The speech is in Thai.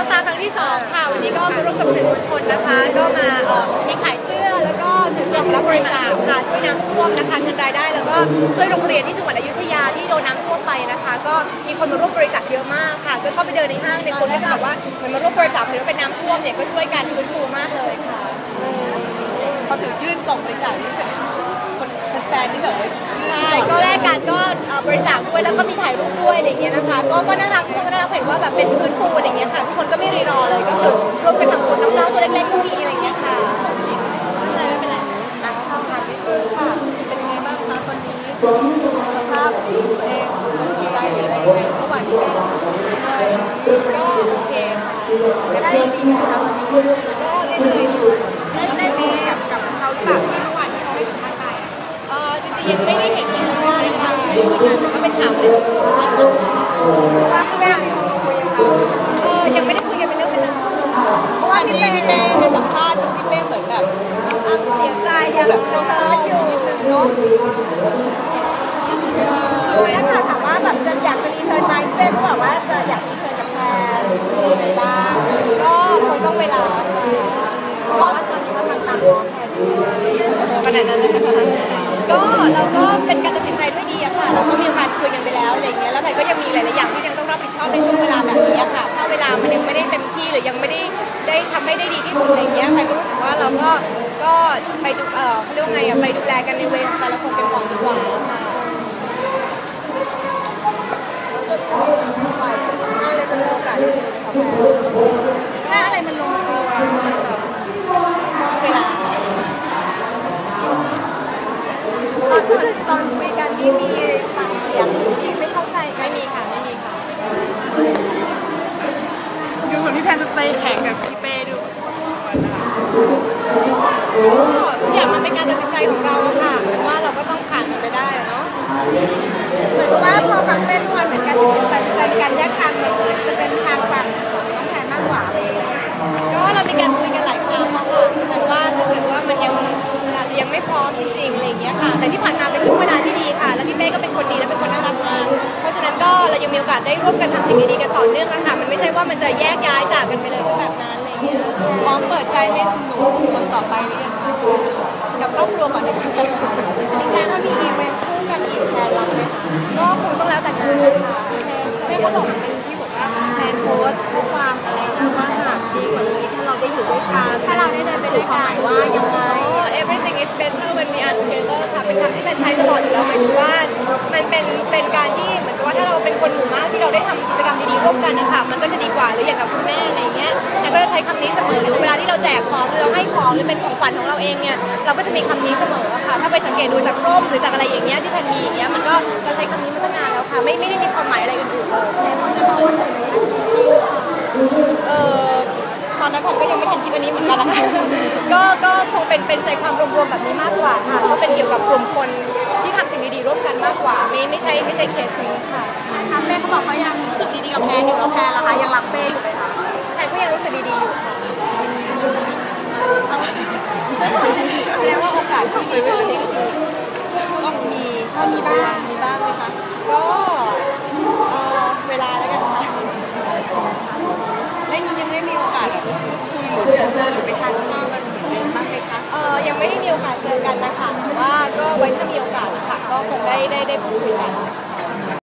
ที่สองค่ะ วันนี้ก็มาร่วมกับสื่อมวลชนนะคะ ก็มาเอ่อมีขายเสื้อแล้วก็ถือกล่องรับบริจาคค่ะช่วยน้ำท่วมนะคะเงินรายได้ แล้วก็ช่วยโรงเรียนที่จังหวัดอยุธยาที่โดนน้ำท่วมไปนะคะ ก็มีคนมาร่วมบริจาคเยอะมากค่ะ ก็เข้าไปเดินในห้างในยคนก็จะแบบว่าเหมือนมาร่วมบริจาคเห็นว่าเป็นน้ำท่วมเนี่ยก็ช่วยกันฟื้นฟูมากเลยค่ะ พอถือยื่นกล่องบริจาคนี่เป็นคนเป็นแฟนที่แบบว่ายื่น ใช่ ก็แลกกันก็เอ่อบริจาคด้วยแล้วก็มีถ่ายรูป ด้วยอะไรอย่างเงี้ยนะคะ ก็ก็น่ารักทุกคนก็น่ารักเห็นว่าแบบเป็นพื้นฟูอะไรอย่างเงี้ยค่ะทุกคนก็ไม่รีรอเลยก็คือร่วมกันทำบุญน้องๆตัวเล็กๆก็มีอะไรอย่างเงี้ยค่ะไม่เป็นไรไม่เป็นไรอะเข้ามานิดนึงค่ะ เป็นยังไงบ้างคะตอนนี้สภาพตัวเองหัวใจหรืออะไรยังไงระหว่างที่แม่ก็โอเคค่ะแฮปปี้ดีนะคะตอนนี้ก็เรื่อยได้ได้คุยกับกับเขาหรือเปล่าที่เมื่อวานที่เขาให้สัมภาษณ์ไปอะเออจริงๆยังไม่ได้เห็นที่สัมภาษณ์นะคะ ก็เป็นข่าวเลยว่าแม่คุยกับเขาเออยังไม่ได้คุยกันเป็นเรื่องเป็นราวเพราะว่าที่แม่ให้สัมภาษณ์ที่แม่เหมือนแบบอนข้างเสียใจยังแบบเศร้าๆอยู่นิดนึงเนาะสวยนะคะถามว่าแบบจะอยากจะรีเทิร์นไหมพี่เป้ก็บอกว่าจะอยากรีเทิร์นกับแฟนเป็นไงบ้างก็คงต้องเวลาเพราะว่าตอนนี้กำลังตามน้อแฟนอยู่ขนาดนั้นเลยนะคะก็เราก็เป็น ในช่วงเวลาแบบนี้ค่ะถ้าเวลามันยังไม่ได้เต็มที่หรือยังไม่ได้ได้ทำให้ได้ดีที่สุดอะไรเงี้ยแพนก็รู้สึกว่าเราก็ก็ไปดูเออเขาเรียกว่าไงอะไปดูแลกันในเวรของแต่ละคนกันก่อนดีกว่าค่ะ น่าจะมีโอกาสได้คุยกับแฟน ถ้าอะไรมันลงตัวเวลา ตอนตอนคุยกันนี่มีปากเสียงมีไม่เข้าใจกัน ไม่มีค่ะไม่มีค่ะ ดูเหมือนพี่แพนจะใจแข็งกับพี่เป้ดู ก็ ทุกอย่างมันเป็นการตัดสินใจของเราอะค่ะเป็นว่าเราก็ต้องผ่านมันไปได้อะเนาะเหมือนว่าพอฟังเต้นวันเหมือนกันตัดสินใจในการแยกทางมันจะเป็นทางฝั่งของน้องแทนมากกว่าเลยก็เรามีการคุยกันหลายครั้งอะค่ะแต่ว่าถ้าเกิดว่ามันยังอาจจะยังไม่พร้อมจริงๆอะไรอย่างเงี้ยค่ะ แต่ที่ผ่านมาเป็นช่วงเวลาที่ดีค่ะ แล้วพี่เป้ก็เป็นคนดีและเป็นคนน่ารักมากเพราะฉะนั้นก็เรายังมีโอกาสได้ร่วมกันทำสิ่งดีๆกันต่อเนื่องอะค่ะ มันไม่ใช่ว่ามันจะแยกย้ายจากกันไปเลยแบบนั้น อะไรอย่างเงี้ยพร้อมเปิดใจให้หนูคนต่อไปหรือยังคะกับครอบครัวก่อนนะคะมีการว่ามีอีเวนต์คู่กันอีกแทนเราไหมคะก็คงต้องแล้วแต่งานนะคะแม่เขาบอกมันเป็นที่บอกว่าแทนโพสต์ข้อความอะไรนะว่าหากดีกว่านี้ถ้าเราได้อยู่ด้วยกันถ้าเราได้เดินไปด้วยกันว่ายังไง everything is better when we are together ค่ะเป็นคำที่แพนใช้ตลอดอยู่แล้วหมายถึงว่ามันเป็นเป็นการที่เหมือนกับว่าถ้าเราเป็นคนหมู่มากที่เราได้ทำกิจกรรมดีๆร่วมกันนะคะมันก็จะดีกว่าหรือ หรือเราให้ของหรือเป็นของขวัญของเราเองเนี่ยเราก็จะมีคำนี้เสมอค่ะถ้าไปสังเกตดูจากร่มหรือจากอะไรอย่างเงี้ยที่แพนมีอย่างเงี้ยมันก็เราใช้คำนี้มาตั้งนานแล้วค่ะไม่ไม่ได้มีความหมายอะไรอื่นๆเลยแต่คนจะมองว่าหนูเนี่ยเออตอนนั้นผมก็ยังไม่ทันคิดอันนี้เหมือนกันนะคะก็ก็คงเป็นเป็นใจความรวมๆแบบนี้มากกว่าค่ะก็เป็นเกี่ยวกับกลุ่มคนที่ทำสิ่งดีๆร่วมกันมากกว่า ไม่ไม่ใช่ไม่ใช่เคสนี้ค่ะทำเป้เขาบอกเขายังรู้สึกดีๆกับแพนอยู่แล้วแพนล่ะคะยังรักเป้อยู่ไหมคะแต่ก็ยังรู้สึกดีๆอยู่ค่ะ